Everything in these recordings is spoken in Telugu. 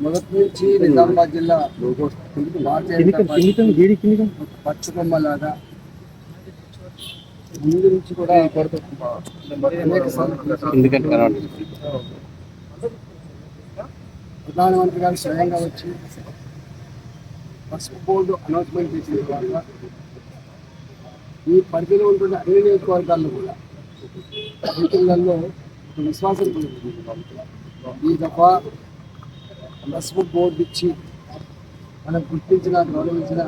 మొదటి నుంచి నిజామాబాద్ జిల్లా భారతీయ పచ్చబొమ్మలాగా ముందు నుంచి కూడా. ప్రధానమంత్రి గారు స్వయంగా వచ్చి పసుపు బోర్డు అనౌన్స్మెంట్ చేసిన తర్వాత ఈ పరిధిలో ఉంటున్న అన్ని నియోజకవర్గాల్లో కూడా రైతులలో విశ్వాసం. ఈ దఫా పసుపు బోర్డు ఇచ్చి మనం గుర్తించిన గౌరవించిన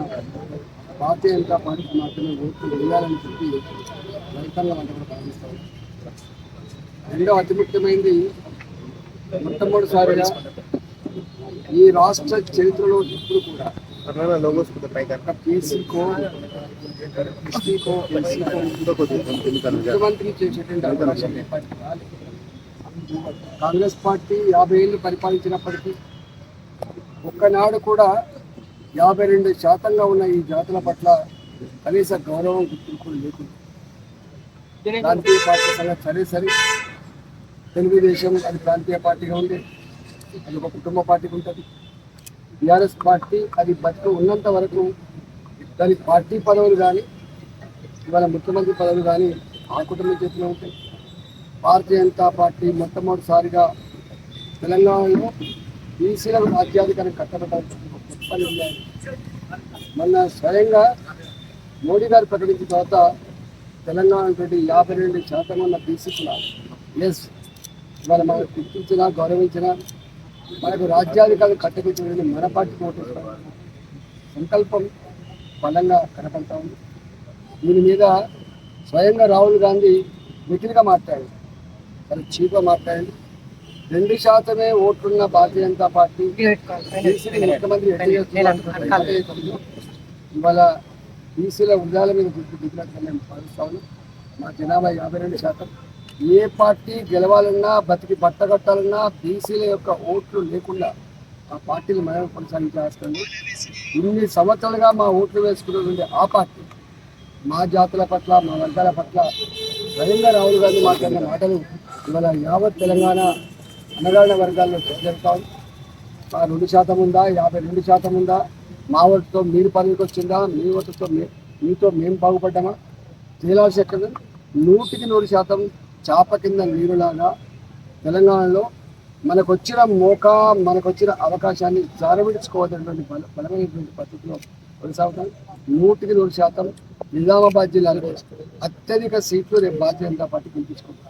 భారతీయ జనతా పార్టీకి మాత్రమే ఓట్లు వేయాలని చెప్పి రైతాంగం అంతా కూడా భావిస్తారు. రెండో అతి ముఖ్యమైనది మొట్టమొదటిసారిగా ఈ రాష్ట్ర చరిత్రలో ఎప్పుడు కూడా ఒక పీసీకో ఎస్టీకో ఎస్సీకో ముఖ్యమంత్రి చేసేటువంటి అవకాశం కాంగ్రెస్ పార్టీ యాభై ఏళ్ళు పరిపాలించినప్పటికీ ఒక్కనాడు కూడా యాభై రెండు శాతంగా ఉన్న ఈ జాతుల పట్ల కనీస గౌరవం గుర్తింపు లేకుండా. ప్రాంతీయ పార్టీ సంగతి సరే సరే. తెలుగుదేశం అది ప్రాంతీయ పార్టీగా ఉంది అది ఒక కుటుంబ పార్టీకి ఉంటుంది. టీఆర్ఎస్ పార్టీ అది బతుకు ఉన్నంత వరకు దాని పార్టీ పదవులు కానీ ఇవాళ ముఖ్యమంత్రి పదవులు కానీ ఆ కుటుంబం చేతిలో ఉంటాయి. భారతీయ జనతా పార్టీ మొట్టమొదటిసారిగా తెలంగాణలో బీసీలకు రాజ్యాధికారం కట్టబెట్టాల్సిన ఒక గొప్ప మొన్న స్వయంగా మోడీ గారు ప్రకటించిన తర్వాత తెలంగాణ రెడ్డి యాభై రెండు శాతం ఉన్న బీసీకుల ఎస్ ఇవాళ మనకు గుర్తించిన గౌరవించిన మనకు రాజ్యాధికారులు కట్టబెట్టిన మన పార్టీకి ఓటేస్తాం. సంకల్పం బలంగా కనపడతా ఉంది. దీని మీద స్వయంగా రాహుల్ గాంధీ మిగిలిగా మాట్లాడాడు చాలా చీప్గా మాట్లాడండి రెండు శాతమే ఓట్లున్న భారతీయ జనతా పార్టీ ముఖ్యమంత్రి? ఇవాళ బీసీల ఉద్యాల మీద గుర్తు దిగినట్టుగా మేము భావిస్తా ఉన్నాం మా జనాభా యాభై రెండు శాతం. ఏ పార్టీ గెలవాలన్నా బతికి బట్టగట్టాలన్నా బీసీల యొక్క ఓట్లు లేకుండా ఆ పార్టీని మనం కొనసాగించాల్సింది. ఇన్ని సంవత్సరాలుగా మా ఓట్లు వేసుకున్నటువంటి ఆ పార్టీ మా జాతుల పట్ల మా వర్గాల పట్ల స్వయంగా రాహుల్ గాంధీ మాట్లాడిన మాటలు ఇవాళ యావత్ తెలంగాణ అనగారిన వర్గాల్లో జరుగుతా ఉంది ఆ రెండు శాతం ఉందా? యాభై రెండు శాతం ఉందా? మా ఓటుతో మీరు పదవికి వచ్చిందా మీ ఓటుతో మీ మీతో మేము బాగుపడ్డామా? తేలాల్సి ఎక్కడ నూటికి నూరు శాతం చాప కింద నీరులాగా తెలంగాణలో మనకు వచ్చిన మోక మనకు వచ్చిన అవకాశాన్ని జారవిడుచుకోవద్దన్నటువంటి బల బలమైనటువంటి పద్ధతిలో కొనసాగుతాం. నూటికి నూరు శాతం నిజామాబాద్ జిల్లాలో అత్యధిక సీట్లు రేపు భారతీయ జనతా పార్టీ గెలిపించుకుంటాం